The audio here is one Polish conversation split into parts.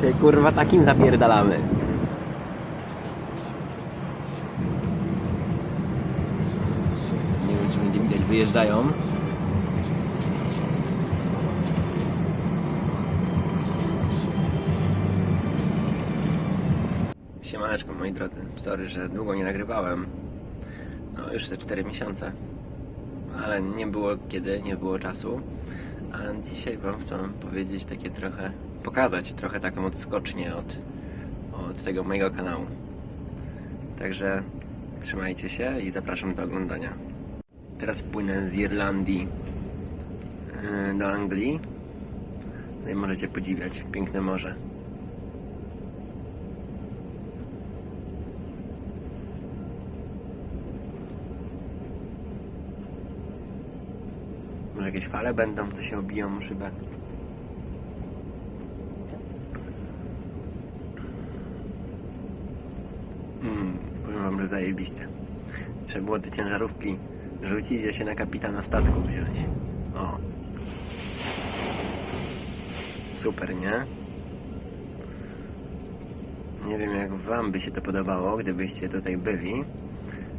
Dzisiaj kurwa takim zapierdalamy. Nie wiem czy będzie widać, wyjeżdżają. Siemaneczko moi drodzy, sorry, że długo nie nagrywałem. No już te 4 miesiące. Ale nie było kiedy, nie było czasu. A dzisiaj wam chcę powiedzieć takie trochę, pokazać trochę taką odskocznię od, od tego mojego kanału. Także trzymajcie się i zapraszam do oglądania. Teraz płynę z Irlandii yy, do Anglii. No i możecie podziwiać piękne morze. Może jakieś fale będą, to się obiją szybę. Mm, powiem wam, że zajebiście. Trzeba było te ciężarówki rzucić i się na kapitana statku wziąć. O. Super, nie? Nie wiem jak wam by się to podobało, gdybyście tutaj byli,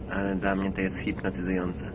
ale dla mnie to jest hipnotyzujące.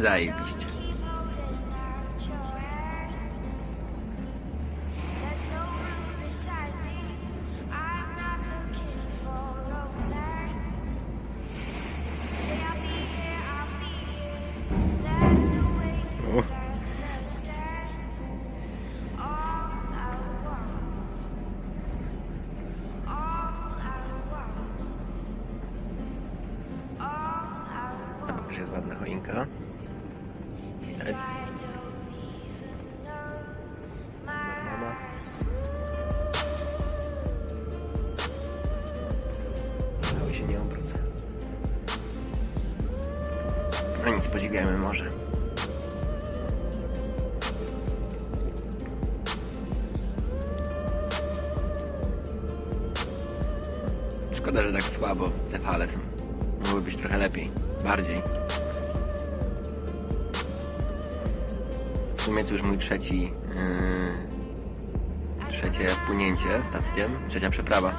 Zajebiście. Jest ładna choinka. No nic, podziwiajmy morze. Szkoda, że tak słabo te fale są. Mogły być trochę lepiej. Bardziej. Sumie to już mój trzeci, yy, trzecie płynięcie statkiem, trzecia przeprawa.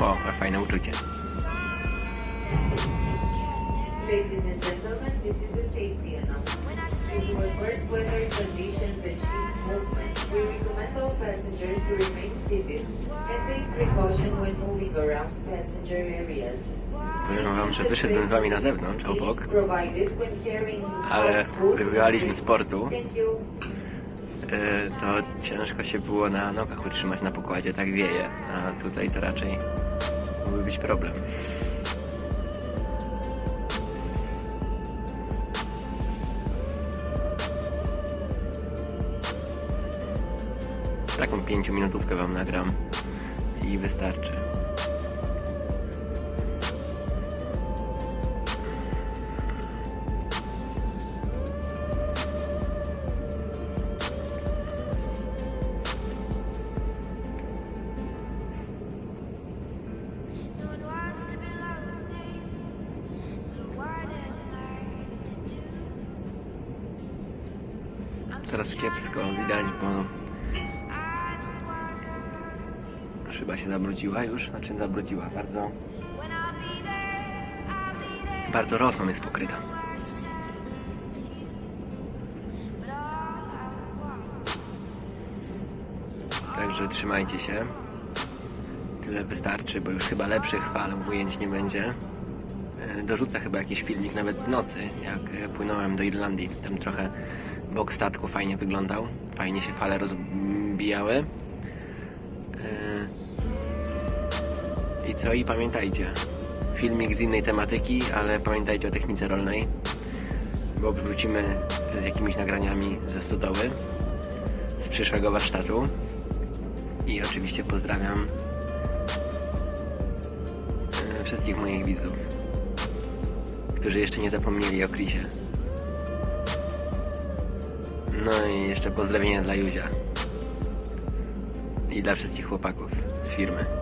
O, fajne uczucie. Ladies and gentlemen, this is a safety announcement. Due to adverse weather conditions ship's movement, we recommend all passengers to remain seated and take precaution when moving around passenger areas. Powiem wam, że wyszedłbym z wami na zewnątrz, obok, ale food, wybywaliśmy z portu, Thank you. yy, to ciężko się było na nogach utrzymać na pokładzie, tak wieje, a tutaj to raczej mógłby być problem. taką 5 minutówkę wam nagram i wystarczy. Teraz kiepsko widać, bo szyba się zabrudziła już, znaczy zabrudziła bardzo. Bardzo rosą jest pokryta. Także trzymajcie się. Tyle wystarczy, bo już chyba lepszych fal ujęć nie będzie. E, Dorzucę chyba jakiś filmik nawet z nocy, jak e, płynąłem do Irlandii. Tam trochę bok statku fajnie wyglądał. Fajnie się fale rozbijały. I co? I pamiętajcie, filmik z innej tematyki, ale pamiętajcie o technice rolnej, bo wrócimy z jakimiś nagraniami ze stodoły, z przyszłego warsztatu. I oczywiście pozdrawiam e, wszystkich moich widzów, którzy jeszcze nie zapomnieli o Krisie. No i jeszcze pozdrowienia dla Józia. I dla wszystkich chłopaków z firmy.